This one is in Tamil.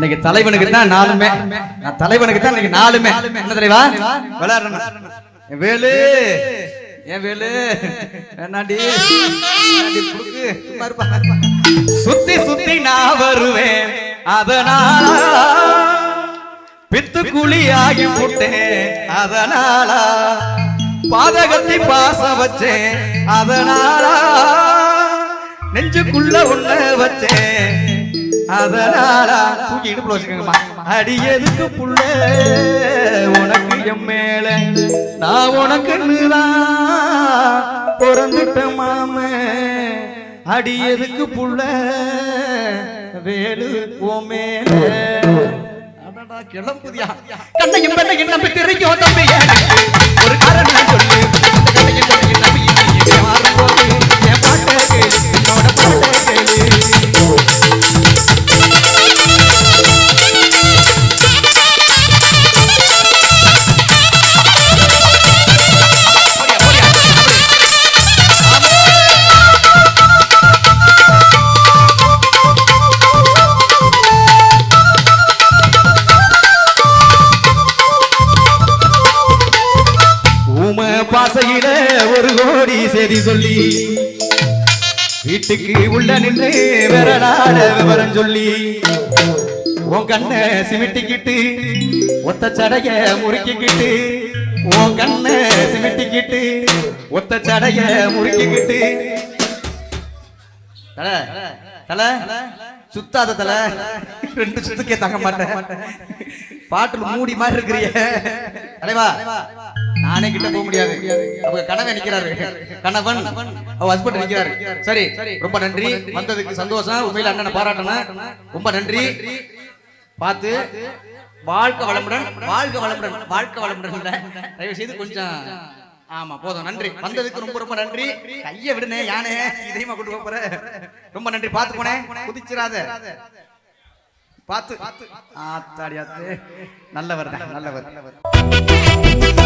இன்னைக்கு தலைவனுக்கு தான் நாலுமே நான் தலைவனுக்கு தான் இன்னைக்கு நாலுமே என்ன தலைவா விளையாடணும் என் வேலு. என் வேலு. வேணாண்டி சுத்தி சுத்தி நான் வருவேன். அதனால பித்து குழியாகி போட்டேன் அதனால பாதகத்தை பாச வச்சேன். அதனால நெஞ்சுக்குள்ள ஒண்ண வச்சேன். அதனால தூக்கி இடுப்புல வச்சுக்கோங்கம்மா அடி எதுக்கு புள்ள உனக்கு என் மேல. நான் உனக்குன்னுதான் பிறந்துட்ட மாம. அடி எதுக்கு புள்ள வேலு ஓ மேல. கிளம்புதியா? கண்ணையும் பெண்ணையும் நம்பி திரைக்கும் தம்பி ஒரு செய்தி சொல்லி வீட்டுக்கு உள்ள நின்று விரலாட விவரம் சொல்லி உன் கண்ண சிமிட்டிக்கிட்டு ஒத்த சடைய முறுக்கிக்கிட்டு உன் கண்ண சிமிட்டிக்கிட்டு ஒத்த சடைய முறுக்கிக்கிட்டு. சுத்தாத தல. ரெண்டு சுத்துக்கே தங்க மாட்டேன். பாட்டுல மூடி மாதிரி இருக்கிறிய. தலைவா நானே கிட்ட போக முடியாது. அவங்க கணவன் நிக்கிறாரு கணவன் அவ ஹஸ்பண்ட் நிக்கிறாரு சரி ரொம்ப நன்றி. வந்ததுக்கு சந்தோஷம். உண்மையில அண்ணனை பாராட்டணும். ரொம்ப நன்றி. பார்த்து வாழ்க்கை வளமுடன் வாழ்க்கை வளமுடன் வாழ்க்கை வளமுடன் தயவு செய்து கொஞ்சம் ஆமா போதும். நன்றி. வந்ததுக்கு ரொம்ப ரொம்ப நன்றி. கைய விடுனே யானே இதையுமா கொண்டு போற. ரொம்ப நன்றி. பாத்து போனேன் குதிச்சிராத. பார்த்து. ஆத்தாடி ஆத்து. நல்லவர் நல்லவர் நல்லவர்.